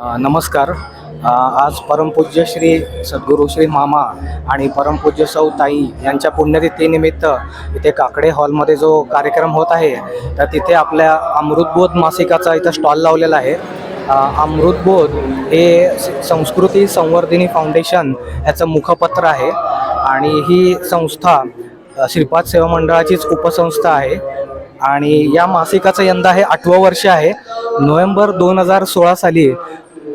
नमस्कार. आज परमपूज्य श्री सद्गुरू श्री मामा आणि परमपूज्य सौ ताई यांच्या पुण्यतिथीनिमित्त इथे काकडे हॉलमध्ये जो कार्यक्रम होत आहे तर तिथे आपल्या अमृतबोध मासिकाचा इथं स्टॉल लावलेला आहे. अमृतबोध हे संस्कृती संवर्धिनी फाउंडेशन याचं मुखपत्र आहे आणि ही संस्था श्रीपाद सेवा मंडळाचीच उपसंस्था आहे. आणि या मासिकाचं यंदा हे आठवं वर्ष आहे. नोव्हेंबर दोन हजार सोळा साली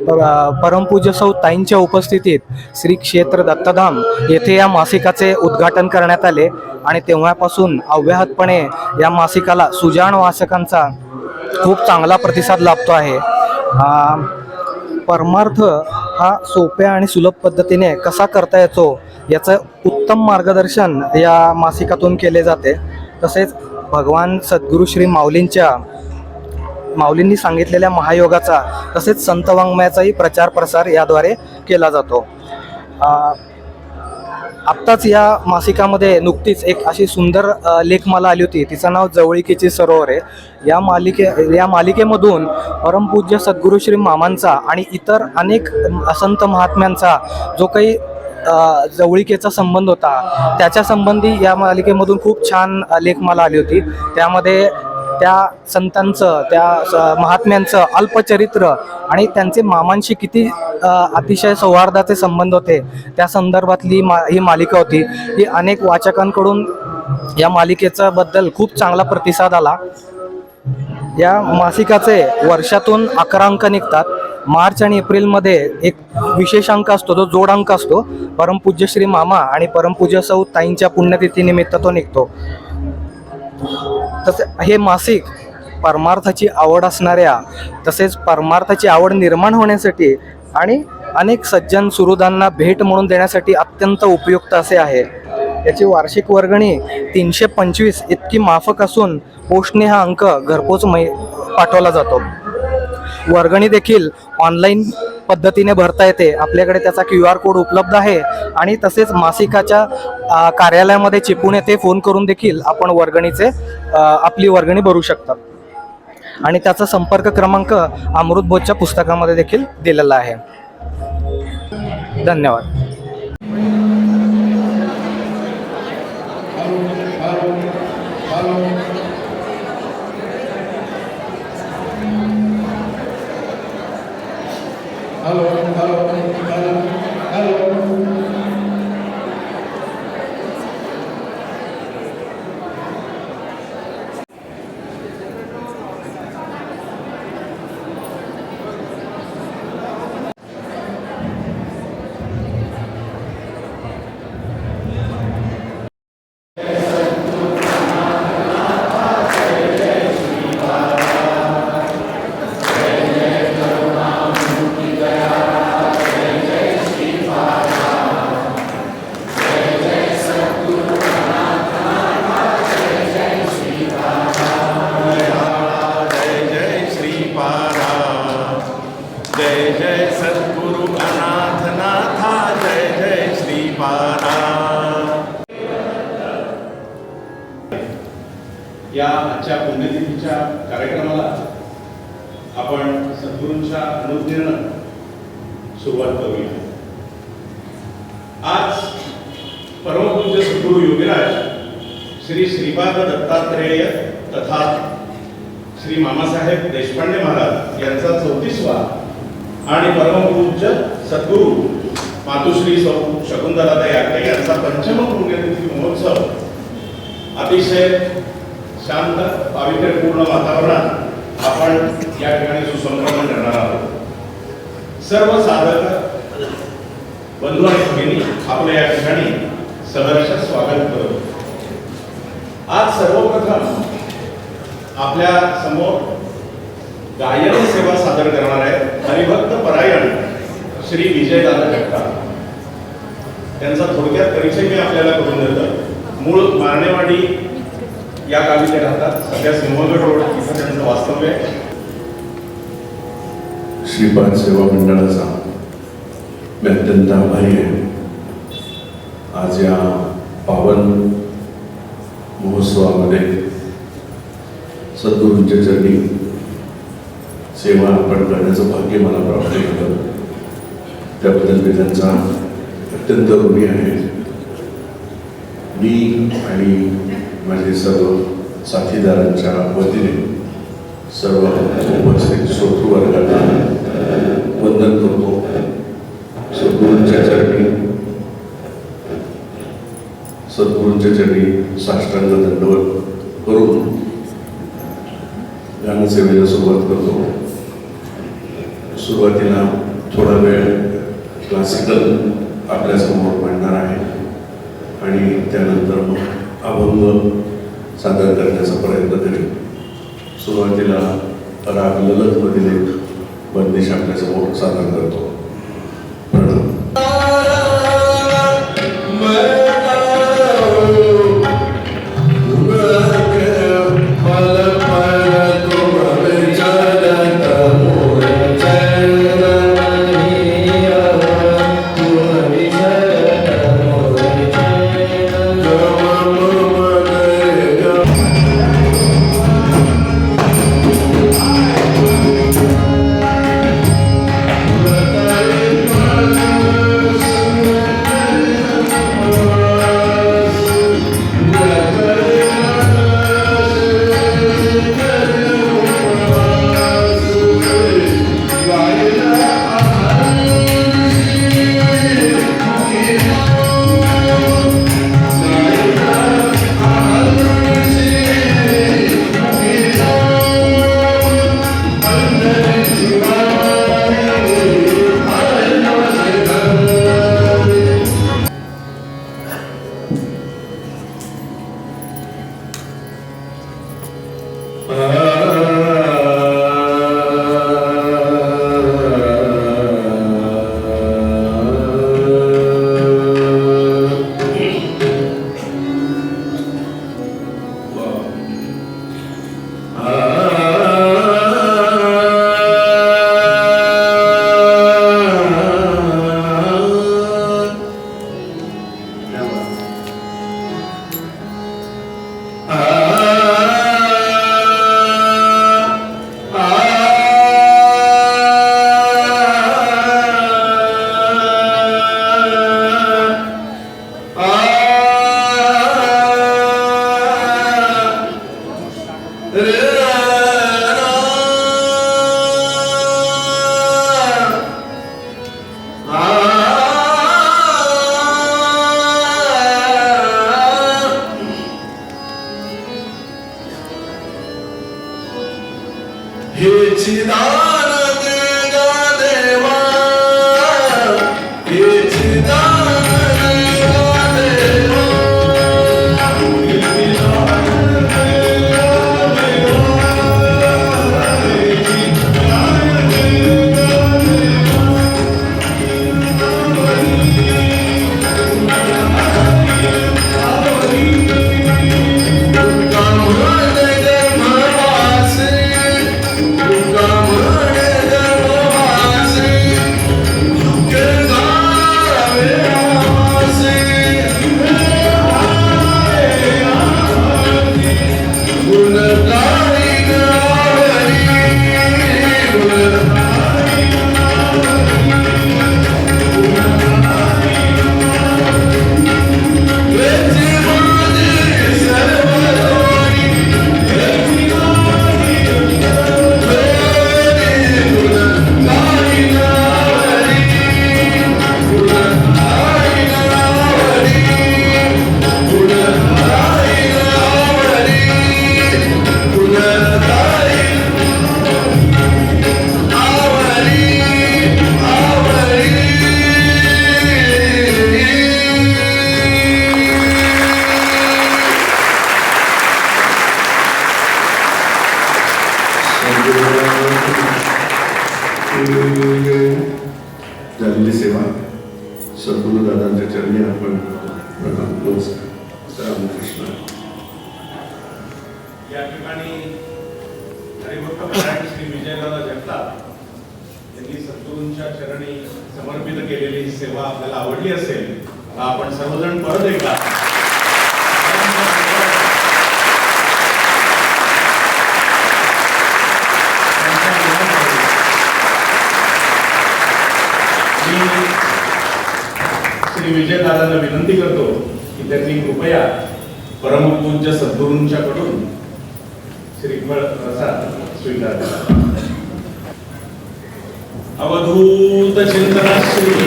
परमपूज्य सौ ताईंच्या उपस्थितीत श्री क्षेत्र दत्तधाम येथे या मासिकाचे उद्घाटन करण्यात आले आणि तेव्हापासून अव्याहतपणे या मासिकाला सुजाण वाचकांचा खूप चांगला प्रतिसाद लाभतो आहे. परमार्थ हा सोप्या आणि सुलभ पद्धतीने कसा करता येतो याचं उत्तम मार्गदर्शन या मासिकातून केले जाते. तसेच भगवान सद्गुरू श्री माऊलींच्या माऊलींनी सांगितलेल्या महायोगाचा तसेच संत वाङ्मयाचाही प्रचार प्रसार याद्वारे केला जातो. आत्ताच या मासिकामध्ये नुकतीच एक अशी सुंदर लेख लेखमाला आली होती. तिचं नाव जवळिकेची सरोवर आहे. या मालिके या मालिकेमधून परमपूज्य सद्गुरू श्री मामांचा आणि इतर अनेक असंत महात्म्यांचा जो काही जवळिकेचा संबंध होता त्याच्या संबंधी या मालिकेमधून खूप छान लेख लेखमाला आली होती. त्यामध्ये त्या संतांचं त्या स- महात्म्यांचं अल्पचरित्र आणि त्यांचे मामांशी किती अतिशय सौहार्दाचे संबंध होते त्या संदर्भातली मा ही मालिका होती. ही अनेक वाचकांकडून या मालिकेचा बद्दल खूप चांगला प्रतिसाद आला. या मासिकाचे वर्षातून अकरा अंक निघतात. मार्च आणि एप्रिलमध्ये एक विशेष अंक असतो तो जोड अंक असतो. परमपूज्य श्री मामा आणि परमपूज्य सौ ताईंच्या पुण्यतिथीनिमित्त तो निघतो. तसे हे मासिक परमार्थाची आवड असणाऱ्या तसेच परमार्थाची आवड निर्माण होण्यासाठी आणि अनेक सज्जन सुरुदांना भेट म्हणून देण्यासाठी अत्यंत उपयुक्त असे आहे. याची वार्षिक वर्गणी तीनशे पंचवीस इतकी माफक असून पोस्टने हा अंक घरपोच मै पाठवला जातो. वर्गणी देखील ऑनलाईन पद्धतीने भरता येते. आपल्याकडे त्याचा क्यू आर कोड उपलब्ध आहे आणि तसेच मासिकाच्या कार्यालयामध्ये चिपून येते. फोन करून देखील आपण वर्गणीचे आपली वर्गणी भरू शकता. आणि त्याचा संपर्क क्रमांक अमृतबोधच्या पुस्तकामध्ये देखील दिलेला आहे. धन्यवाद. ভালো ভালো जय जय सद्गुरु अनाथनाथा जय जय श्रीपादा। या आजच्या पुण्यतिथीच्या कार्यक्रमाला आपण सद्गुरूंच्या अनुज्ञेनं सुरुवात करूया. आज परमपूज्य सद्गुरू योगीराज श्री श्रीपाद दत्तात्रेय तथा श्री मामासाहेब देशपांडे महाराज यांचा चौतीसवा आणि परमपूज्य सद्गुरू मातुश्री सौ शकुंतलाताई आटे यांचा पंचम पुण्यतिथी महोत्सव अतिशय शांत पावित्र्यपूर्ण वातावरणात आपण या ठिकाणी सुसंक्रमण करणार आहोत. सर्व साधक बंधू आणि भगिनी आपल्या या ठिकाणी सहर्ष स्वागत करतो. आज सर्वप्रथम आपल्यासमोर गायन सेवा सादर करणार आहेत. हरिभक्त परायण श्री विजय दादा जगताप त्यांचा थोडक्यात परिचय मी आपल्याला करून देतो. मूळ मारणेवाडी या गावी ते राहतात. सध्या सिंहगड रोड इथं त्यांचं वास्तव्य आहे. श्रीपाद सेवा मंडळाचा मी अत्यंत आभारी आहे. आज या पावन महोत्सवामध्ये सद्गुरूंच्या चरणी सेवा अर्पण करण्याचं भाग्य मला प्राप्त झालं. त्याबद्दल मी त्यांचा अत्यंत ऋणी आहे. मी आणि माझे सर्व साथीदारांच्या वतीने सर्व उपस्थित श्रोतृ वंदन करतो. सद्गुरूंच्या चरणी सद्गुरूंच्या चरणी साष्टांग दंडवत करून गानसेवेला सुरुवात करतो. क्लासिकल आपल्यासमोर मांडणार आहे. आणि त्यानंतर मग अभंग सादर करण्याचा प्रयत्न करेल सुरुवातीला राग ललतमधील एक बंदिश आपल्यासमोर सादर करतो. झालेली सेवा संपूर्ण दादांच्या चरणी आपण प्रणाम नमस्कार रामकृष्ण या ठिकाणी हरिभक्त परायण श्री विजयदादा जगताप यांनी सद्गुरूंच्या चरणी समर्पित केलेली सेवा आपल्याला आवडली असेल तर आपण सर्वजण परत एकदा त्यांच्या मी विजयदादांना विनंती करतो की त्यांनी कृपया परमपूज्य सद्गुरूंच्याकडून श्रीफळ प्रसाद स्वीकार अवधूत चिंतना श्री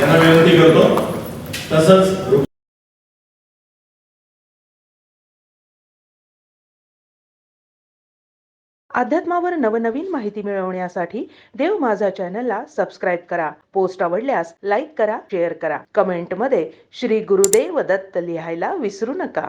यांना विनंती करतो तसंच अध्यात्मावर नवनवीन माहिती मिळवण्यासाठी देव माझा चॅनलला सबस्क्राईब करा. पोस्ट आवडल्यास लाईक करा शेअर करा. कमेंटमध्ये श्री गुरुदेव दत्त लिहायला विसरू नका.